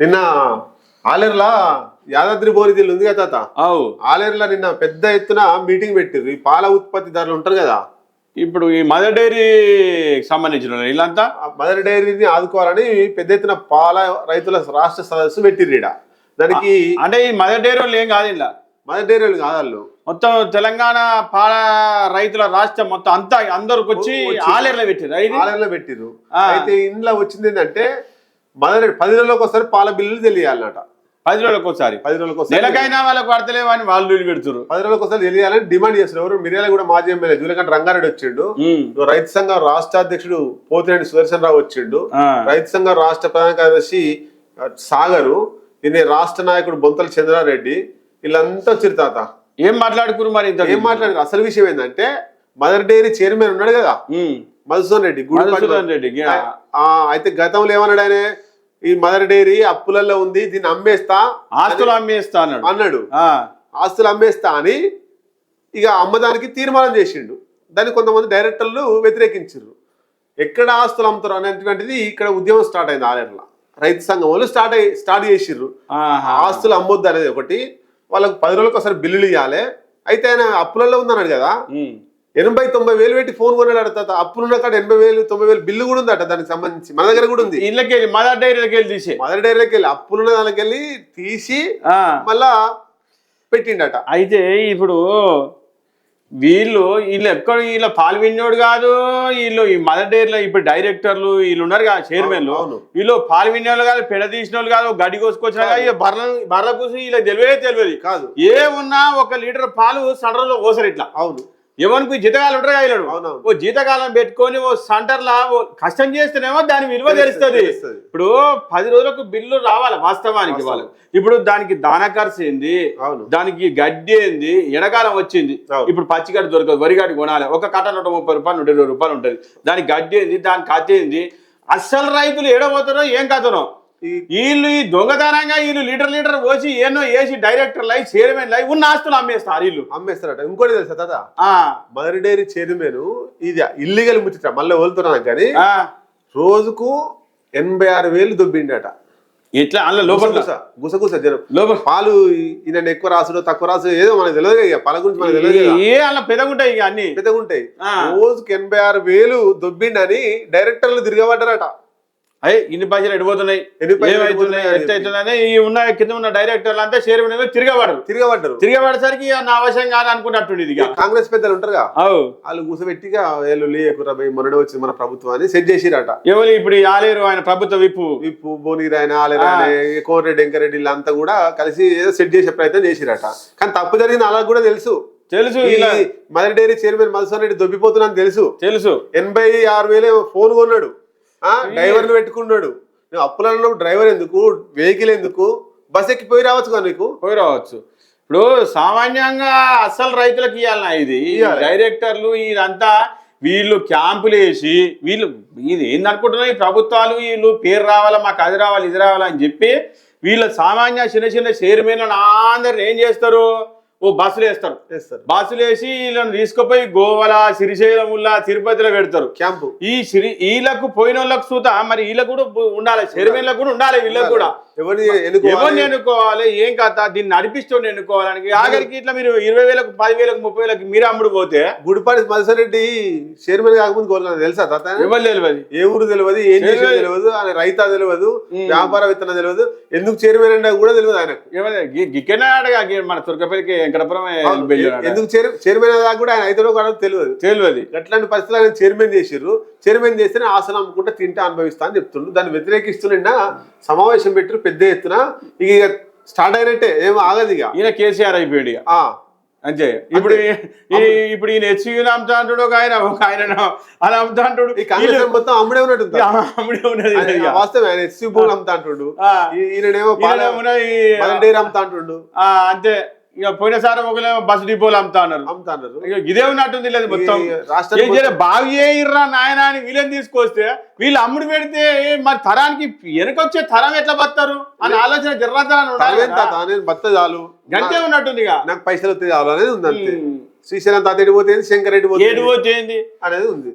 నిన్న ఆలేరులా యాదాద్రి బోరిదిల్లు ఉంది కదా తాత? అవు. ఆలేరులో నిన్న పెద్ద ఎత్తున మీటింగ్ పెట్టిర్రు. ఈ పాల ఉత్పత్తిదారులు ఉంటారు కదా? ఇప్పుడు ఈ మదర్ డైరీ సంబంధించిన వాళ్ళు వీళ్ళంతా మదర్ డైరీని ఆదుకోవాలని పెద్ద ఎత్తున పాల రైతుల రాష్ట్ర సదస్సు పెట్టిర్రు ఈడ. దానికి అంటే ఈ మదర్ డైరీ వాళ్ళు ఏం కాదు ఇలా? మదర్ డైరీలు కాదు వాళ్ళు. మొత్తం తెలంగాణ పాల రైతుల రాష్ట్రం మొత్తం అంతా అందరికి వచ్చి ఆలేర్లో పెట్టారు ఇది? ఆలేరులో పెట్టిర్రు. అయితే ఇంట్లో వచ్చింది ఏంటంటే మదర్ పది రోజులకు ఒకసారి పాల బిల్లులు తెలియాలన్నట పది రోజులకు ఒకసారి. పది రోజులకు ఒకసారి నెలకైనా వాళ్ళకి పడతలేవు అని వాళ్ళు వీళ్ళు పెడుతున్నారు పది రోజులకు ఒకసారి తెలియాలని డిమాండ్ చేస్తున్నారు. ఎవరు? మిర్యాల కూడా మాజీ ఎమ్మెల్యే జూలకంట రంగారెడ్డి వచ్చిండు. రైతు సంఘం రాష్ట్ర అధ్యక్షుడు పోతిరెడ్డి సుదర్శన్ రావు వచ్చిండు. రైతు సంఘం రాష్ట్ర ప్రధాన కార్యదర్శి సాగరు ఈయన రాష్ట్ర నాయకుడు బొంతల చంద్రారెడ్డి వీళ్ళంతా వచ్చారు తాత. ఏం మాట్లాడుకురు మరి ఇంత ఏం మాట్లాడారు అసలు విషయం ఏంటంటే మదర్ డైరీ చైర్మన్ ఉన్నాడు కదా? ఉమ్. మధుసూదన్ రెడ్డి మధుసూదన్ రెడ్డి, అయితే గతంలో ఏమన్నాడు ఆయన? ఈ మదర్ డైరీ అప్పులలో ఉంది దీన్ని అమ్మేస్తా ఆస్తులు అమ్మేస్తా అన్నాడు. అన్నాడు. ఆస్తులు అమ్మేస్తా అని ఇక అమ్మదానికి తీర్మానం చేసిండు. దాన్ని కొంతమంది డైరెక్టర్లు వ్యతిరేకించారు ఎక్కడ ఆస్తులు అమ్ముతారు అనేటువంటిది ఇక్కడ ఉద్యమం స్టార్ట్ అయింది ఆలయంలో రైతు సంఘం వాళ్ళు స్టార్ట్ అయ్యి స్టార్ట్ చేసిర్రు. ఆస్తులు అమ్మొద్దు అనేది ఒకటి. వాళ్ళకి పది రోజులకు ఒకసారి బిల్లులు ఇవ్వాలి అయితే ఆయన అప్పులలో ఉందన్నాడు కదా. ఎనభై తొంభై వేలు పెట్టి ఫోన్ కొన్నాడు అడతా అప్పులున్న కాడ ఎనభై వేలు తొంభై వేలు బిల్లు కూడా ఉందట దానికి సంబంధించి మన దగ్గర కూడా ఉంది. ఇళ్ళకెళ్ళి మదర్ డైరీలకి వెళ్ళి తీసే మదర్ డైరీకి వెళ్ళి అప్పులున్న దానికి వెళ్ళి తీసి. మళ్ళా పెట్టిండట. అయితే ఇప్పుడు వీళ్ళు వీళ్ళు ఎక్కడ వీళ్ళ పాలు విన్నోడు కాదు వీళ్ళు ఈ మదర్ డైరీలో ఇప్పుడు డైరెక్టర్లు వీళ్ళు ఉన్నారు కదా చైర్మన్లు. అవును. వీళ్ళు పాలు విన్నోళ్ళు కాదు పెడ తీసిన వాళ్ళు కాదు గడ్డి కోసుకొచ్చిన కాదు. బర్రె బర్రె కూసి వీళ్ళకి తెలివే తెలియదు. కాదు. ఏమున్నా ఒక లీటర్ పాలు సడన్లో పోసారు ఇట్లా అవును. ఎవరికి జీతకాలం ఉంటారు. అవునవును. ఓ జీతకాలం పెట్టుకొని ఓ సెంటర్లా ఓ కష్టం చేస్తేనేమో దాని విలువ తెలుస్తుంది. ఇప్పుడు పది రోజులకు బిల్లు రావాలి వాస్తవానికి వాస్తవం. వాళ్ళకి ఇప్పుడు దానికి దాన ఖర్చు ఏంది అవును. దానికి గడ్డి ఏంది ఎండాకాలం వచ్చింది. ఇప్పుడు పచ్చిగడ్డి దొరకదు వరిగడ్డి కొనాలి ఒక కట్ట నూట ముప్పై రూపాయలు నూట ఇరవై రూపాయలు ఉంటుంది దానికి గడ్డి ఏంది దాని కథ ఏంది అస్సలు రైతులు ఏడబోతారో ఏం కథనో వీళ్ళు ఈ దొంగతనంగా వీళ్ళు లీటర్ లీటర్ పోసి ఏనో వేసి డైరెక్టర్ లై చైర్మన్ లై ఉన్న ఆస్తులు అమ్మేస్తారు వీళ్ళు. అమ్మేస్తారట. ఇంకోటి తెలుసా తాత? ఆ, మదర్ డైరీ చైర్మన్ ఇది ఇల్లీగల్ ముచ్చట మళ్ళీ వదులుతున్నాను కానీ. రోజుకు ఎనభై ఆరు వేలు దొబ్బిండట. ఇట్లా అందులో లోపల గుసగుస జనం. లోపల పాలు ఈయన ఎక్కువ రాసుడు తక్కువ రాసుడు ఏదో మనకు తెలియదు ఇక. పాల గురించి మనకు తెలియదు. ఏ అలా పెదగుంటాయి ఇక అన్ని. ఆ. రోజుకి ఎనభై ఆరు వేలు దొబ్బిండని డైరెక్టర్లు తిరగబడ్డారట. అయ్యి ఇన్ని పైసలు ఎడిపోతున్నాయి. ఏమవుతున్నాయి అవుతుందని ఈ ఉన్న కింద ఉన్న డైరెక్టర్లు అంతా చైర్మన్ ఏమో తిరగబడరు తిరగబడ్డారు. తిరగబడేసరికి నా అవసరం కాదు అనుకున్నట్టు ఇది కాంగ్రెస్ పెద్దలు ఉంటారుగా? వాళ్ళు కూసబెట్టిగా వీళ్ళు లేకురా భయ్ మొన్ననే వచ్చింది మన ప్రభుత్వం అని సెట్ చేసిరట. ఎవరు ఇప్పుడు ఆలేరు ఆయన ప్రభుత్వ విప్పు? విప్పు భువనగిరి ఆలయ కోరెడ్డి వెంకరెడ్డి వీళ్ళంతా కూడా కలిసి ఏదో సెట్ చేసే ప్రయత్నం చేసిరట. కానీ తప్పు జరిగింది అలా కూడా తెలుసు. తెలుసు Mother Dairy chairman Madhusudan Reddy దొబ్బిపోతున్నా తెలుసు. తెలుసు. ఎనభై ఆరు వేలే ఫోన్ కొన్నాడు. డ్రైవర్ని పెట్టుకున్నాడు నువ్వు అప్పులలో డ్రైవర్ ఎందుకు? వెహికల్ ఎందుకు? బస్ ఎక్కిపోయి రావచ్చు కదా నీకు? పోయి రావచ్చు. ఇప్పుడు సామాన్యంగా అసలు రైతులకు ఇవ్వాలన్నా ఇది. డైరెక్టర్లు ఇదంతా వీళ్ళు క్యాంపులు వేసి వీళ్ళు ఇది ఏందనుకుంటున్నారు ఈ ప్రభుత్వాలు వీళ్ళు పేరు రావాలా మాకు అది రావాలి ఇది రావాలా అని చెప్పి వీళ్ళ సామాన్య చిన్న చిన్న చైర్మన్లను అందరు ఏం చేస్తారు? ఓ బస్సులు వేస్తారు. బస్సులు వేసి వీళ్ళని తీసుకుపోయి గోవల శ్రీశైలముల్లా తిరుపతిలో పెడతారు. క్యాంపు. ఈ శ్రీ వీళ్ళకు పోయిన వాళ్ళకు సూత మరి వీళ్ళకు కూడా ఉండాలి. చైర్మన్లకు కూడా ఉండాలి వీళ్ళకి కూడా. ఎవరిని ఎన్నుకోవాలి? ఏం కథ? దీన్ని నడిపిస్తుండే ఎన్నుకోవాలని ఆఖరికి ఇట్లా మీరు ఇరవై వేలకు పది వేలకు ముప్పై వేలకు మీరే అమ్ముడు పోతే గుడిపాటి మధుసూదన్ రెడ్డి చైర్మన్ కాకముందు కోరుకున్నాను తెలుసా తాత? ఎవరు తెలియదు. ఏ ఊరు తెలియదు ఏం చేసేది తెలియదు. ఆయన రైతా తెలియదు వ్యాపార విత్తనం తెలియదు. ఎందుకు చైర్మన్ అంటే కూడా తెలియదు ఆయనకు. ఎవరు? గిక్కనే అడగా మన తుర్కపల్లికి వెంకటపురం ఎందుకు చైర్ చైర్మన్ దాకా కూడా ఆయన అయితే కూడా తెలియదు. తెలియదు. అట్లాంటి పరిస్థితులు ఆయన చైర్మన్ చేసిర్రు? చైర్మన్ చేస్తేనే ఆసనం అమ్ముకుంటే తింటే అనుభవిస్తా అని చెప్తుండ్రు. దాన్ని వ్యతిరేకిస్తున్న సమావేశం పెట్టారు పెద్ద ఎత్తున ఇక స్టార్ట్ అయినట్టే ఏం ఆగదు ఇక. ఈయన కేసీఆర్ అయిపోయాడు ఇక. అంతే. ఇప్పుడు ఇప్పుడు ఈయన హెచ్యూని అమ్ముతా అంటాడు ఒక ఆయన ఒక ఆయన అలా అమ్ముతా అంటాడు. ఈ కాంగ్రెస్ మొత్తం అమ్ముడే ఉన్నట్టు అమ్ముడే ఉన్నది. వాస్తవం ఆయన ఎస్సీ భూములు అమ్ముతా అంటుండు. అమ్ముతా అంతే. ఇక పోయినసారి ఒకలేమో బస్ డిపోలు అమ్ముతా అన్నారు అమ్ముతా అన్నారు ఇక ఇదే ఉన్నట్టుంది లేదు మొత్తం. చేయలే బాగు చేయర్రా నాయన అని వీళ్ళని తీసుకొస్తే వీళ్ళు అమ్ముడు పెడితే మరి తరానికి వెనకొచ్చే తరం ఎట్లా బతారు అని ఆలోచన జర్రతనం తనవేం తాత నేను బత్త చాలు. గంటే ఉన్నట్టుంది ఇక. నాకు పైసలు వస్తే చాలు అనేది ఉంది అంతే. శ్రీశైలం తాత ఎడిపోతే శంకర్ రెడ్డి ఏడు పోతే పోతే ఏంది అనేది ఉంది.